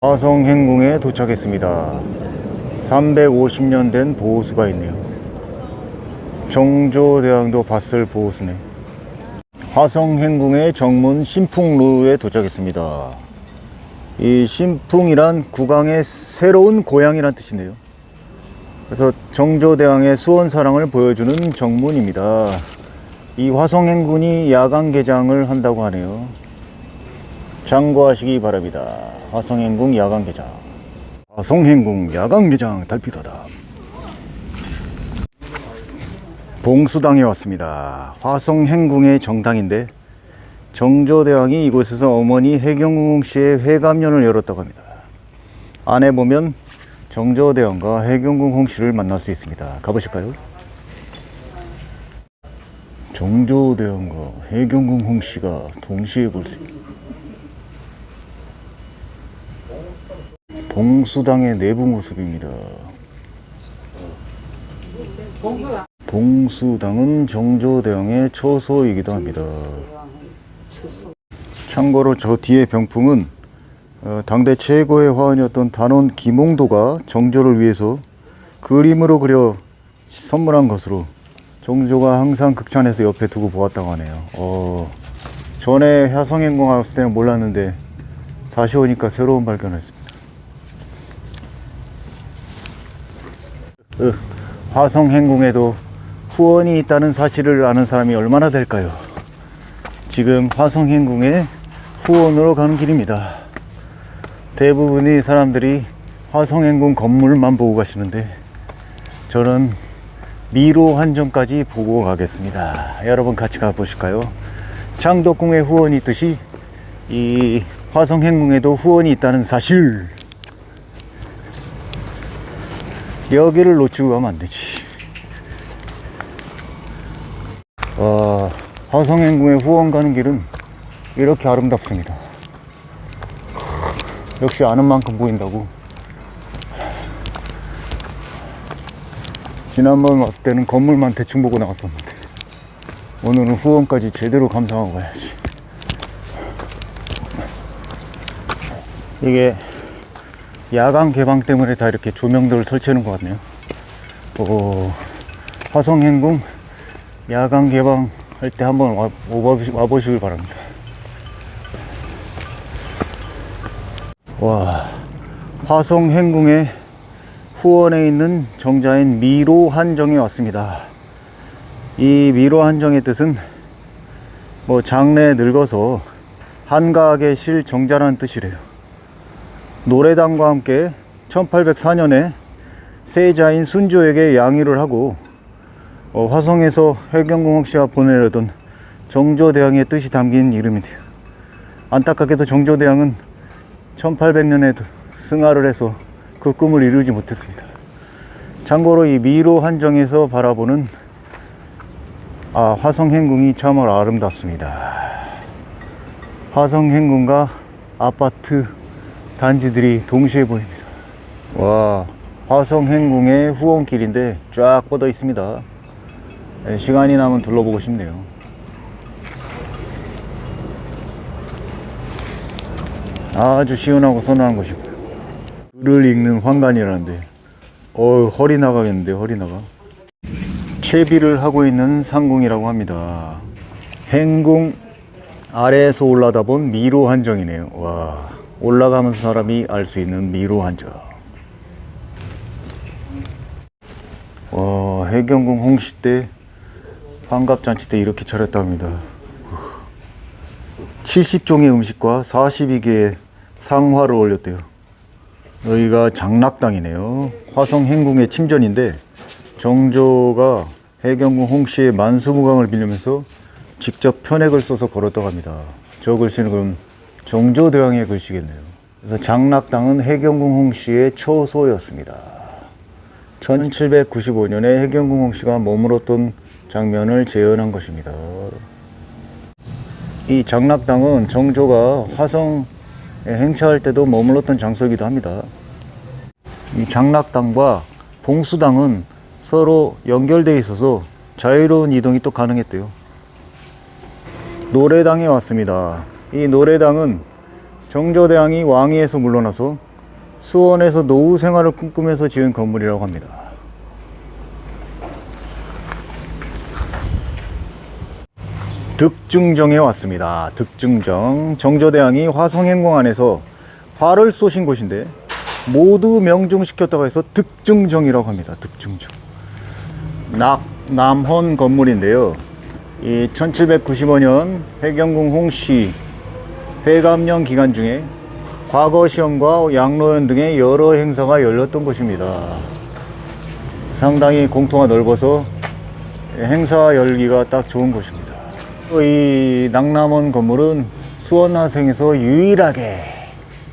화성행궁에 도착했습니다. 350년 된 보호수가 있네요. 정조대왕도 봤을 보호수네. 화성행궁의 정문 신풍루에 도착했습니다. 이 신풍이란 국왕의 새로운 고향이란 뜻이네요. 그래서 정조대왕의 수원사랑을 보여주는 정문입니다. 이 화성행군이 야간 개장을 한다고 하네요. 참고하시기 바랍니다. 화성행궁 야간 개장. 화성행궁 야간 개장 달빛하다. 봉수당에 왔습니다. 화성행궁의 정당인데 정조대왕이 이곳에서 어머니 해경궁 씨의 회감년을 열었다고 합니다. 안에 보면 정조대왕과 해경궁 홍 씨를 만날 수 있습니다. 가보실까요? 정조대왕과 해경궁 홍 씨가 동시에 볼 수 있습니다. 봉수당의 내부 모습입니다. 봉수당은 정조대왕의 처소이기도 합니다. 참고로 저 뒤에 병풍은 어, 당대 최고의 화원이었던 단원 김홍도가 정조를 위해서 그림으로 그려 선물한 것으로 정조가 항상 극찬해서 옆에 두고 보았다고 하네요. 어, 전에 화성행궁 왔을 때는 몰랐는데 다시 오니까 새로운 발견을 했습니다. 화성 행궁에도 후원이 있다는 사실을 아는 사람이 얼마나 될까요? 지금 화성 행궁에 후원으로 가는 길입니다. 대부분의 사람들이 화성 행궁 건물만 보고 가시는데 저는 미로 한정까지 보고 가겠습니다. 여러분 같이 가보실까요? 창덕궁에 후원이 있듯이 이 화성 행궁에도 후원이 있다는 사실 여기를 놓치고 가면 안 되지. 와, 화성행궁에 후원 가는 길은 이렇게 아름답습니다. 크, 역시 아는 만큼 보인다고. 지난번 왔을 때는 건물만 대충 보고 나왔었는데 오늘은 후원까지 제대로 감상하고 가야지. 이게 야간 개방 때문에 다 이렇게 조명들을 설치하는 것 같네요. 오, 화성행궁 야간 개방할 때 한번 와, 와보시- 와보시길 바랍니다. 와, 화성행궁의 후원에 있는 정자인 미로 한정에 왔습니다. 이 미로 한정의 뜻은 뭐 장래 늙어서 한가하게 실 정자라는 뜻이래요. 노래당과 함께 1804년에 세자인 순조에게 양위를 하고 어, 화성에서 해경궁 씨가 보내려던 정조대왕의 뜻이 담긴 이름인데요. 안타깝게도 정조대왕은 1800년에 승하를 해서 그 꿈을 이루지 못했습니다. 참고로 이 미로 한정에서 바라보는 아, 화성행궁이 참으로 아름답습니다. 화성행궁과 아파트 단지들이 동시에 보입니다. 와, 화성행궁의 후원길인데 쫙 뻗어 있습니다. 네, 시간이 나면 둘러보고 싶네요. 아주 시원하고 선호한 곳이고요. 글을 읽는 황간이라는데, 어 허리 나가겠는데 허리 나가. 채비를 하고 있는 상궁이라고 합니다. 행궁 아래에서 올라다 본 미로 한정이네요. 와, 올라가면서 사람이 알 수 있는 미로 한정. 와, 해경궁 홍시 때 환갑잔치 때 이렇게 차렸다 합니다. 70종의 음식과 42개의 상화를 올렸대요. 여기가 장락당이네요. 화성 행궁의 침전인데 정조가 해경궁 홍씨의 만수무강을 빌리면서 직접 편액을 써서 걸었다고 합니다. 저 글씨는 그럼 정조대왕의 글씨겠네요. 그래서 장락당은 해경궁 홍씨의 처소였습니다. 1795년에 해경궁 홍씨가 머물었던 장면을 재현한 것입니다. 이 장락당은 정조가 화성에 행차할 때도 머물렀던 장소이기도 합니다. 이 장락당과 봉수당은 서로 연결되어 있어서 자유로운 이동이 또 가능했대요. 노래당에 왔습니다. 이 노래당은 정조대왕이 왕위에서 물러나서 수원에서 노후 생활을 꿈꾸면서 지은 건물이라고 합니다. 득중정에 왔습니다. 득중정. 정조대왕이 화성행궁 안에서 화를 쏘신 곳인데 모두 명중시켰다고 해서 득중정이라고 합니다. 득중정. 낙, 남헌 건물인데요. 이 1795년 해경궁 홍씨 회감령 기간 중에 과거 시험과 양로연 등의 여러 행사가 열렸던 곳입니다. 상당히 공터가 넓어서 행사 열기가 딱 좋은 곳입니다. 이 낙남원 건물은 수원화성에서 유일하게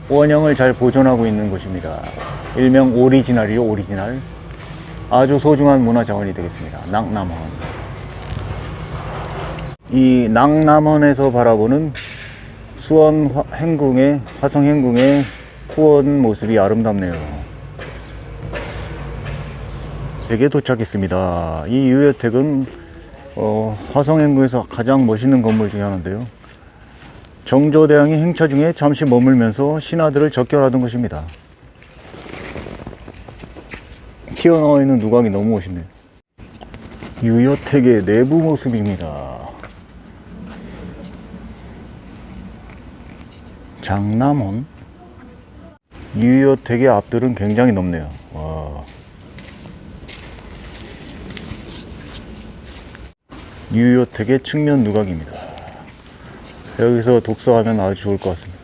원형을 잘 보존하고 있는 곳입니다. 일명 오리지널이요, 오리지널. 아주 소중한 문화 자원이 되겠습니다. 낙남원. 이 낙남원에서 바라보는 수원 화- 행궁의 화성 행궁의 후원 모습이 아름답네요. 댁에 도착했습니다. 이 유효택은 어, 화성 행궁에서 가장 멋있는 건물 중에 하나인데요. 정조대왕이 행차 중에 잠시 머물면서 신하들을 적결하던 것입니다. 튀어나와 있는 누각이 너무 멋있네요. 유효택의 내부 모습입니다. 장남원 유효택의 앞들은 굉장히 넓네요. 와. 유효택의 측면 누각입니다. 여기서 독서하면 아주 좋을 것 같습니다.